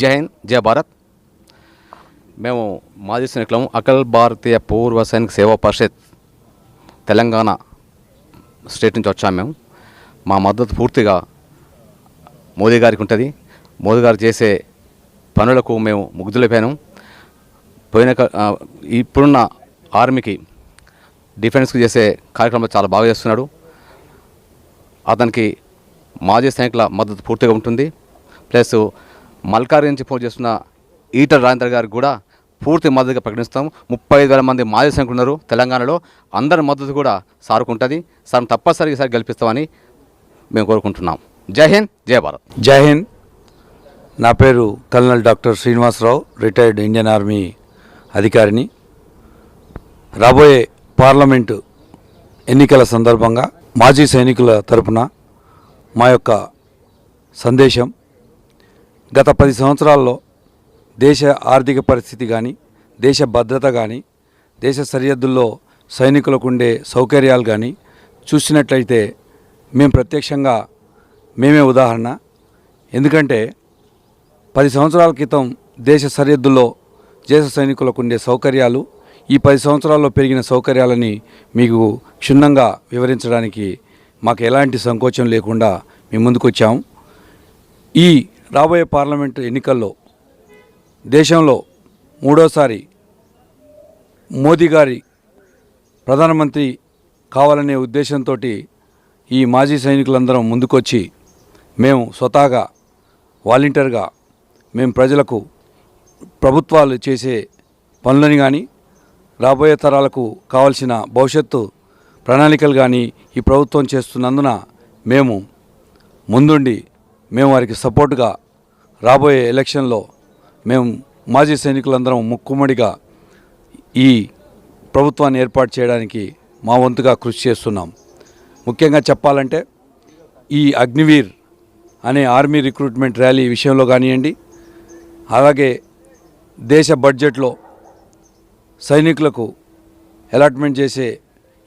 జై హింద్ జై భారత్. మేము మాజీ సైనికులము అఖిల భారతీయ పూర్వ సైనిక సేవా పరిషత్ తెలంగాణ స్టేట్ నుంచి వచ్చాము మేము. మా మద్దతు పూర్తిగా మోదీ గారికి ఉంటుంది. మోదీ గారు చేసే పనులకు మేము ముగ్ధులైపోయాము పోయిన ఇప్పుడున్న ఆర్మీకి డిఫెన్స్కి చేసే కార్యక్రమాలు చాలా బాగా చేస్తున్నాడు. అతనికి మాజీ సైనికుల మద్దతు పూర్తిగా ఉంటుంది. ప్లస్ మల్కారి నుంచి పోటీ చేస్తున్న ఈటర్ రాజేంద్ర గారికి కూడా పూర్తి మద్దతుగా ప్రకటిస్తాం. ముప్పై ఐదు వేల మంది మాజీ సైనికులు ఉన్నారు తెలంగాణలో. అందరి మద్దతు కూడా సారుకుంటుంది. సార్ తప్పనిసరిగా ఈసారి గెలిపిస్తామని మేము కోరుకుంటున్నాం. జై హింద్ జై భారత్. జై హింద్. నా పేరు colonel doctor Srinivasarao retired Indian army అధికారిని. రాబోయే పార్లమెంటు ఎన్నికల సందర్భంగా మాజీ సైనికుల తరపున మా యొక్క సందేశం గత పది సంవత్సరాల్లో దేశ ఆర్థిక పరిస్థితి కానీ దేశ భద్రత కానీ దేశ సరిహద్దుల్లో సైనికులకు ఉండే సౌకర్యాలు కానీ చూసినట్లయితే మేము ప్రత్యక్షంగా మేమే ఉదాహరణ. ఎందుకంటే పది సంవత్సరాల క్రితం దేశ సరిహద్దుల్లో దేశ సైనికులకు ఉండే సౌకర్యాలు ఈ పది సంవత్సరాల్లో పెరిగిన సౌకర్యాలని మీకు క్షుణ్ణంగా వివరించడానికి మాకు ఎలాంటి సంకోచం లేకుండా మేము ముందుకొచ్చాము ఈ రాబోయే పార్లమెంటు ఎన్నికల్లో దేశంలో మూడోసారి మోదీ గారి ప్రధానమంత్రి కావాలనే ఉద్దేశంతో ఈ మాజీ సైనికులందరం ముందుకొచ్చి మేము స్వతహాగా వాలంటీర్గా మేము ప్రజలకు ప్రభుత్వాలు చేసే పనులని కానీ రాబోయే తరాలకు కావలసిన భవిష్యత్తు ప్రణాళికలు కానీ ఈ ప్రభుత్వం చేస్తున్నందున మేము ముందుండి మేము వారికి సపోర్టుగా రాబోయే ఎలక్షన్లో మేము మాజీ సైనికులందరం ముక్కుమ్మడిగా ఈ ప్రభుత్వాన్ని ఏర్పాటు చేయడానికి మా వంతుగా కృషి చేస్తున్నాం. ముఖ్యంగా చెప్పాలంటే ఈ అగ్నివీర్ అనే ఆర్మీ రిక్రూట్మెంట్ ర్యాలీ విషయంలో కానివ్వండి అలాగే దేశ బడ్జెట్లో సైనికులకు అలాట్మెంట్ చేసే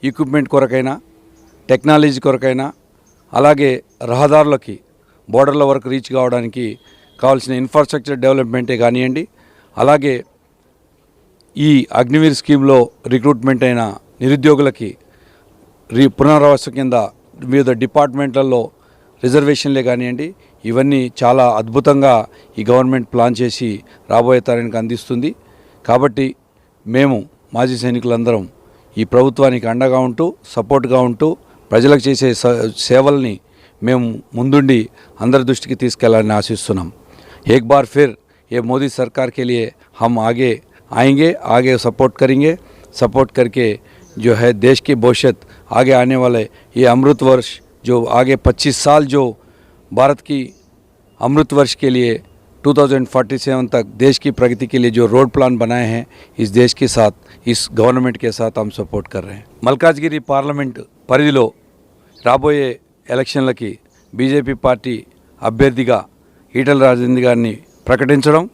ఎక్విప్మెంట్ కొరకైనా టెక్నాలజీ కొరకైనా అలాగే రహదారులకి బోర్డర్ల వరకు రీచ్ కావడానికి కావాల్సిన ఇన్ఫ్రాస్ట్రక్చర్ డెవలప్మెంటే కానివ్వండి అలాగే ఈ అగ్నివీర్ స్కీమ్లో రిక్రూట్మెంట్ అయిన నిరుద్యోగులకి రీ పునరావాస కింద వివిధ డిపార్ట్మెంట్లలో రిజర్వేషన్లే కానివ్వండి ఇవన్నీ చాలా అద్భుతంగా ఈ గవర్నమెంట్ ప్లాన్ చేసి రాబోయే తరానికి అందిస్తుంది. కాబట్టి మేము మాజీ సైనికులందరం ఈ ప్రభుత్వానికి అండగా ఉంటూ సపోర్ట్గా ఉంటూ ప్రజలకు చేసే స- సేవల్ని మేము ముందుండి అందరి దృష్టికి తీసుకెళ్ళాలని ఆశిస్తున్నాం. एक बार फिर ये मोदी सरकार के लिए हम आगे आएंगे आगे सपोर्ट करेंगे सपोर्ट करके जो है देश की भविष्यत आगे आने वाले ये अमृत वर्ष जो आगे 25 साल जो भारत की अमृत वर्ष के लिए 2047 तक देश की प्रगति के लिए जो रोड प्लान बनाए हैं इस देश के साथ इस गवर्नमेंट के साथ हम सपोर्ट कर रहे हैं మల్కాజ్గిరి పార్లమెంట్ పరిధిలో రాబోయే ఎలక్షన్లకి బీజేపీ పార్టీ అభ్యర్థిగా ఈటల రాజేంద్ర గారిని ప్రకటించడం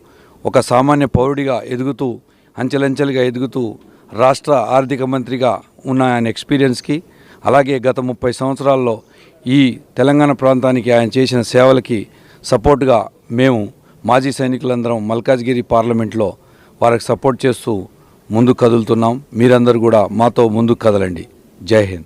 ఒక సామాన్య పౌరుడిగా ఎదుగుతూ అంచెలంచెలుగా ఎదుగుతూ రాష్ట్ర ఆర్థిక మంత్రిగా ఉన్న ఆయన ఎక్స్పీరియన్స్కి అలాగే గత ముప్పై సంవత్సరాల్లో ఈ తెలంగాణ ప్రాంతానికి ఆయన చేసిన సేవలకి సపోర్ట్గా మేము మాజీ సైనికులందరం మల్కాజ్గిరి పార్లమెంట్లో వారికి సపోర్ట్ చేస్తూ ముందుకు కదులుతున్నాం. మీరందరూ కూడా మాతో ముందుకు కదలండి. జై హింద్.